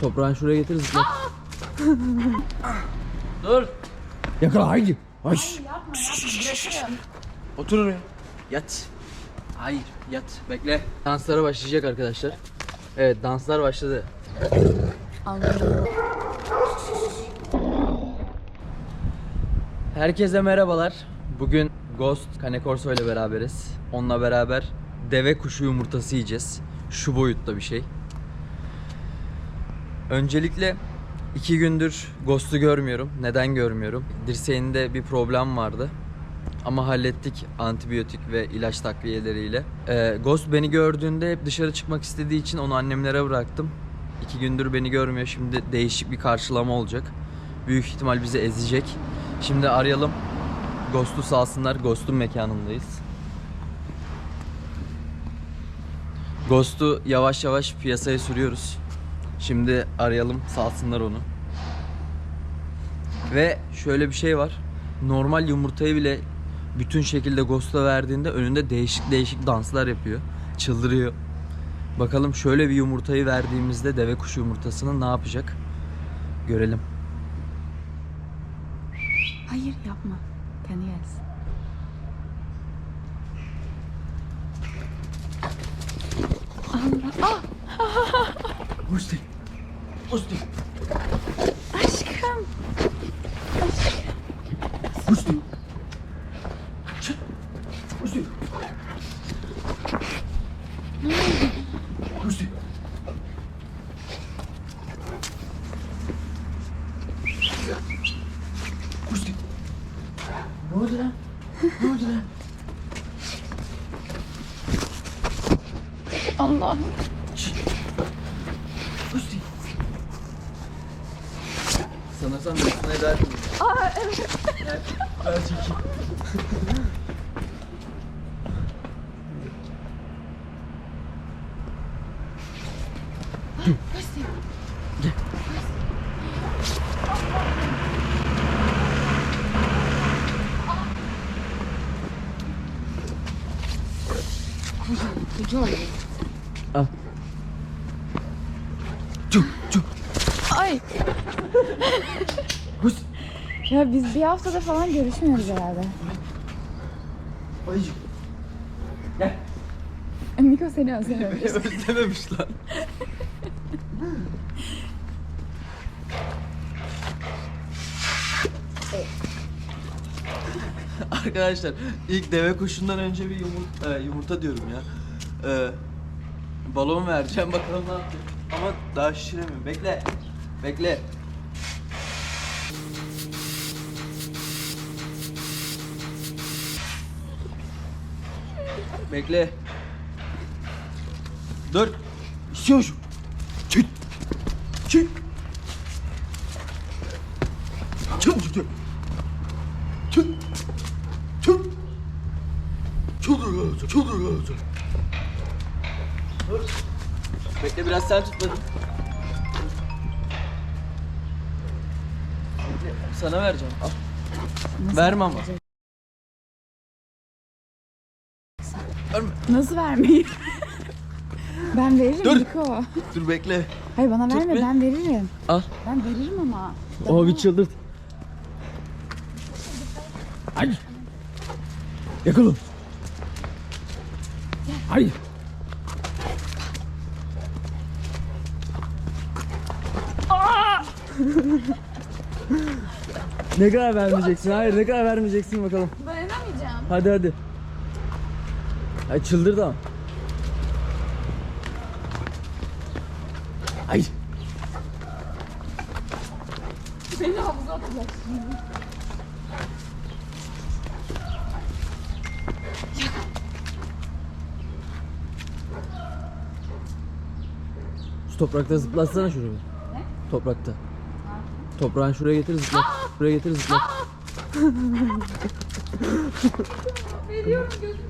Toprağın şuraya getir zıpla. Dur. Yakala haydi. Ay. Otur oraya. Yat. Hayır yat. Bekle. Danslara başlayacak arkadaşlar. Evet danslar başladı. Herkese merhabalar. Bugün Ghost Kane Corso ile beraberiz. Onunla beraber deve kuşu yumurtası yiyeceğiz. Şu boyutta bir şey. Öncelikle iki gündür Ghost'u görmüyorum. Neden görmüyorum? Dirseğinde bir problem vardı. Ama hallettik antibiyotik ve ilaç takviyeleriyle. Ee, Ghost beni gördüğünde hep dışarı çıkmak istediği için onu annemlere bıraktım. İki gündür beni görmüyor. Şimdi değişik bir karşılama olacak. Büyük ihtimal bizi ezecek. Şimdi arayalım. Ghost'u salsınlar. Ghost'un mekanındayız. Ghost'u yavaş yavaş piyasaya sürüyoruz. Şimdi arayalım salsınlar onu. Ve şöyle bir şey var. Normal yumurtayı bile bütün şekilde Ghost'a verdiğinde önünde değişik değişik danslar yapıyor. Çıldırıyor. Bakalım şöyle bir yumurtayı verdiğimizde deve kuşu yumurtasını ne yapacak? Görelim. Hayır yapma. Kendi gelsin. Allah. Ah Gusti. Gusti. aşkım. Gusti. Çıt. Gusti. Gusti. Gusti. Ne oldu lan? Ne oldu lan? Allah. 구중하네. 아. 쭉, 쭉. 아이. Ya biz bir haftada falan görüşmüyoruz herhalde. Ayıcık. Gel. Niko seni özlememiş. Özlememiş lan. Arkadaşlar ilk deve kuşundan önce bir yumurta, yumurta diyorum ya. Ee, balon vereceğim bakalım ne yapacak. Ama daha şişiremiyorum. Bekle. Bekle. Bekle. Dur. İstiyormuş. Çık. Çık. Çabuk çık. Çık. Çık. Çıldırıyor. Çıldırıyor. Dur. Bekle biraz sen tut. Bekle, Sana vereceğim. Al. Verme ama. Verme. Nasıl vermeyeyim? ben veririm Dur. Niko. Dur bekle. Hayır bana Tut verme bir. ben veririm. Al. Ben veririm ama. O bir çıldırt. Hayır. Yakala. Hayır. ne kadar vermeyeceksin? Hayır ne kadar vermeyeceksin bakalım. Dayanamayacağım. Hadi hadi. Ay çıldırdı ama. Ay. Beni havuza atacak şimdi. Şu toprakta zıplatsana şuraya. Ne? Toprakta. Toprağın şuraya getir zıplat. Şuraya getir zıplat. Veriyorum gözüm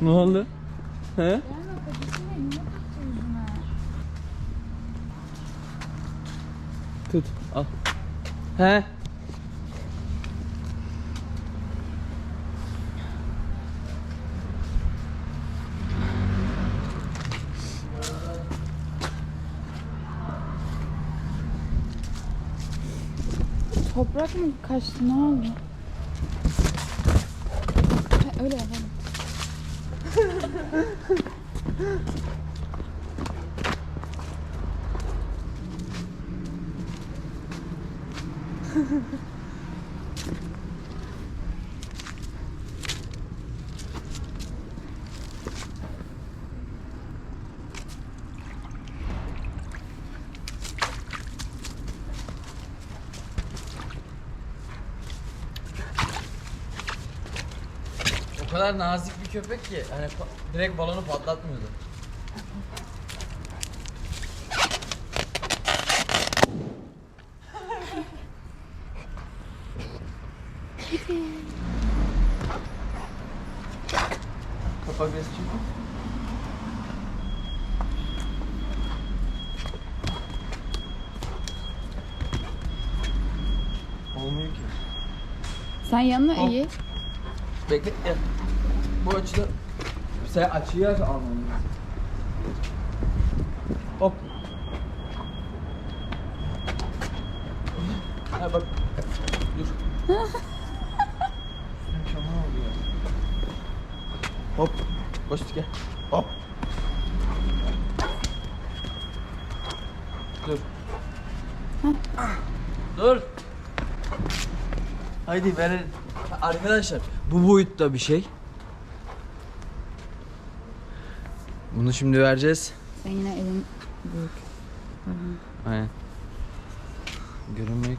ne oldu? He? Tut al. He? Toprak mı kaçtı ne oldu? Ha, öyle yapalım. O kadar nazik bir köpek ki hani pa- direkt balonu patlatmıyordu. Kapak çünkü. Olmuyor ki. Sen yanına Hop. iyi. Bekle ya. Bu açıda sen açıyı aç alman lazım. Hop. Ha bak. Dur. Oldu ya. Hop. Koş gel. Hop. Dur. Dur. Haydi verin. Arkadaşlar bu boyutta bir şey. Bunu şimdi vereceğiz. Sen yine elin büyük. Aynen. Görünmek.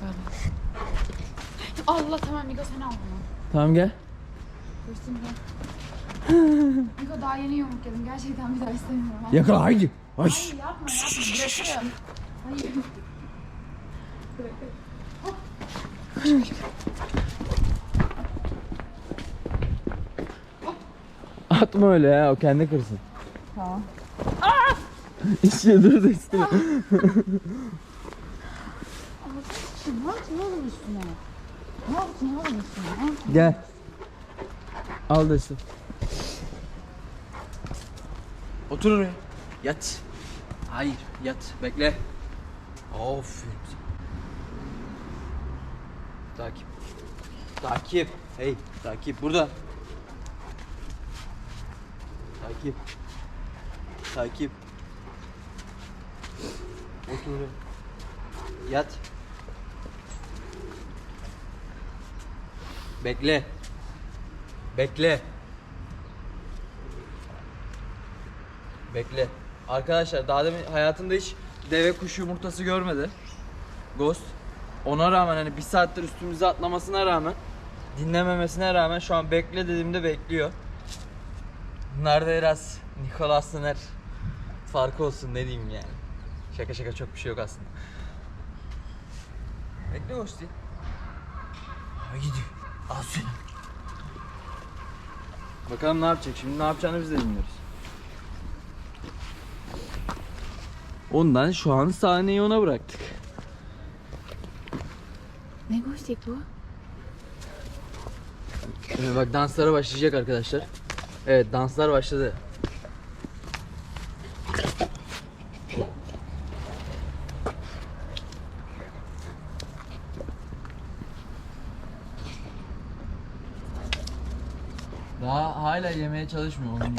Şöyle. Allah tamam Niko sen al bunu. Tamam gel. Koştum ben. Niko daha yeni yumruk yedim. Gerçekten bir daha istemiyorum. Yakala haydi. Hayır yapma yapma. Bırakırım. Hayır. Atma öyle ya o kendi kırsın. Tamam. İşte dur da. Şimdi ne yaptın oğlum üstüne? Ne yaptın oğlum üstüne? Gel. Al desin. Otur oraya. Yat. Hayır yat bekle. Aferin. Takip. Takip. Hey takip burada. Takip. Takip. Otur. Yat. Bekle. Bekle. Bekle. Arkadaşlar daha demin hayatında hiç deve kuşu yumurtası görmedi. Ghost. Ona rağmen hani bir saattir üstümüze atlamasına rağmen dinlememesine rağmen şu an bekle dediğimde bekliyor. Bunlarda biraz Nicholas Nener farkı olsun ne diyeyim yani. Şaka şaka çok bir şey yok aslında. Bekle Ghost'i. Haydi. Aferin. Bakalım ne yapacak şimdi ne yapacağını biz de bilmiyoruz. Ondan şu an sahneyi ona bıraktık. Ne koştuk bu? Evet, bak danslara başlayacak arkadaşlar. Evet danslar başladı. Daha hala yemeye çalışmıyor onun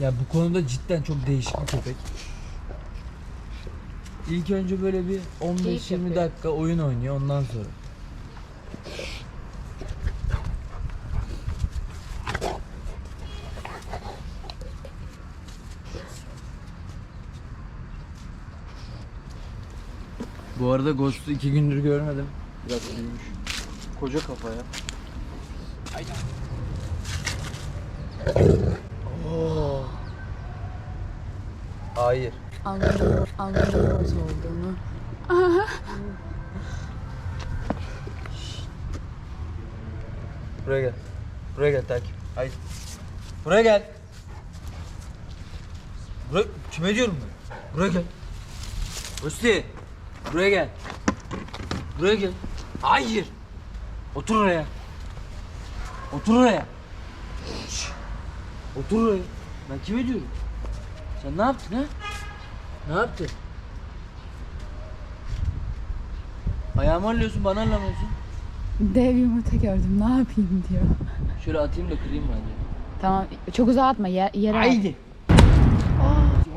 Ya bu konuda cidden çok değişik bir köpek. İlk önce böyle bir Keyif 15-20 yapıyor. dakika oyun oynuyor ondan sonra. Bu arada Ghost'u iki gündür görmedim. Biraz büyümüş. Koca kafa ya. Haydi. Hayır. Anlıyorum, anlıyoruz olduğunu. Buraya gel. Buraya gel takip. Haydi. Buraya gel. Buraya kime diyorum ben? Buraya gel. Musti. Buraya gel. Buraya gel. Hayır. Otur oraya. Otur oraya. Şş. Otur oraya. Ben kime diyorum? Sen ne yaptın ha? Ne yaptın? Ayağımı alıyorsun bana anlamıyorsun. Dev yumurta gördüm ne yapayım diyor. Şöyle atayım da kırayım bence. Tamam çok uzağa atma yer, yere at. Haydi.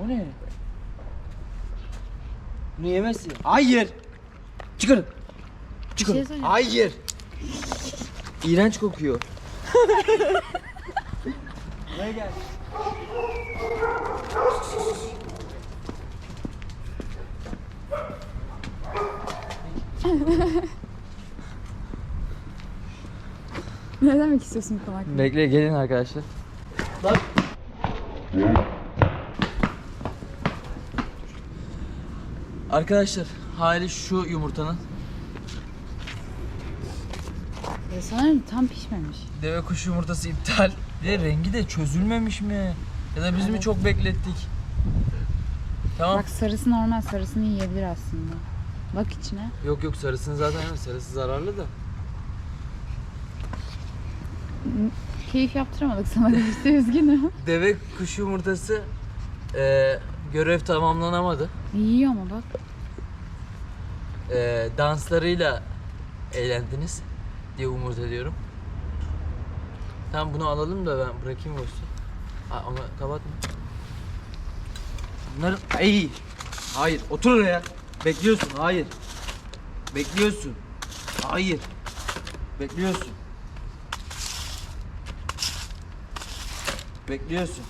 O ne? Bunu yemezsin. Hayır. Çıkarın. Bir Çıkarın. şey. Hayır. İğrenç kokuyor. Buraya gel. Ne demek istiyorsun bu konu hakkında? Bekle gelin arkadaşlar. Bak. Arkadaşlar hali şu yumurtanın. Ya sanırım tam pişmemiş. Deve kuşu yumurtası iptal. Bir de rengi de çözülmemiş mi? Ya da biz mi Evet. çok beklettik? Tamam. Bak sarısı normal sarısını yiyebilir aslında. Bak içine. Yok yok sarısını zaten yemez. Sarısı zararlı da. Keyif yaptıramadık sana işte üzgünüm. Deve kuşu yumurtası e, görev tamamlanamadı. Yiyor ama bak. E, danslarıyla eğlendiniz diye umut ediyorum. Tamam bunu alalım da ben bırakayım. Ha, Ama kapatma. Bunların... Ay. Hayır. Otur oraya. Bekliyorsun. Hayır. Bekliyorsun. Hayır. Bekliyorsun. Bekliyorsun.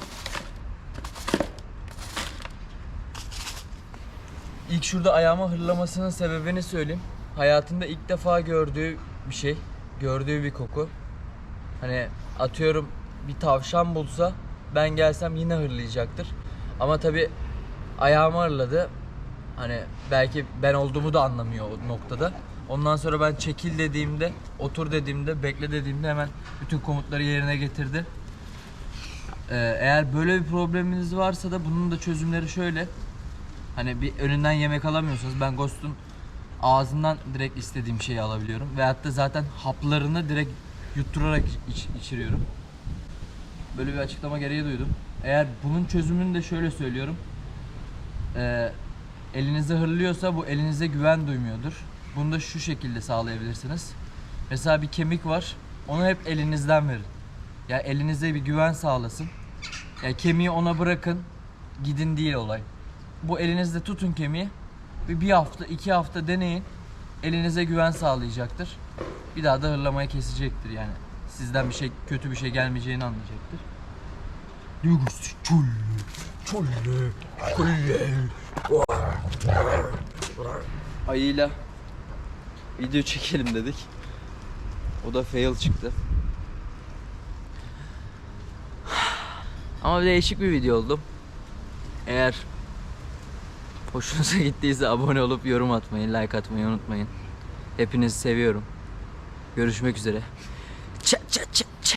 İlk şurada ayağıma hırlamasının sebebini söyleyeyim. Hayatında ilk defa gördüğü bir şey. Gördüğü bir koku. Hani atıyorum bir tavşan bulsa ben gelsem yine hırlayacaktır. Ama tabi ayağımı hırladı. Hani belki ben olduğumu da anlamıyor o noktada. Ondan sonra ben çekil dediğimde, otur dediğimde, bekle dediğimde hemen bütün komutları yerine getirdi. Ee, eğer böyle bir probleminiz varsa da bunun da çözümleri şöyle. Hani bir önünden yemek alamıyorsanız ben Ghost'un ağzından direkt istediğim şeyi alabiliyorum. Veyahut da zaten haplarını direkt yutturarak iç- içiriyorum. Böyle bir açıklama gereği duydum. Eğer bunun çözümünü de şöyle söylüyorum. Ee, elinize hırlıyorsa bu elinize güven duymuyordur. Bunu da şu şekilde sağlayabilirsiniz. Mesela bir kemik var. Onu hep elinizden verin. Ya elinize bir güven sağlasın. Ya kemiği ona bırakın. Gidin değil olay. Bu elinizde tutun kemiği. Bir, bir hafta, iki hafta deneyin. Elinize güven sağlayacaktır. Bir daha da hırlamayı kesecektir yani. Sizden bir şey, kötü bir şey gelmeyeceğini anlayacaktır. Duygusu çölle, çölle, çölle. Ayıyla video çekelim dedik. O da fail çıktı. Ama değişik bir video oldu. Eğer hoşunuza gittiyse abone olup yorum atmayı, like atmayı unutmayın. Hepinizi seviyorum. Görüşmek üzere. Çat çat çat.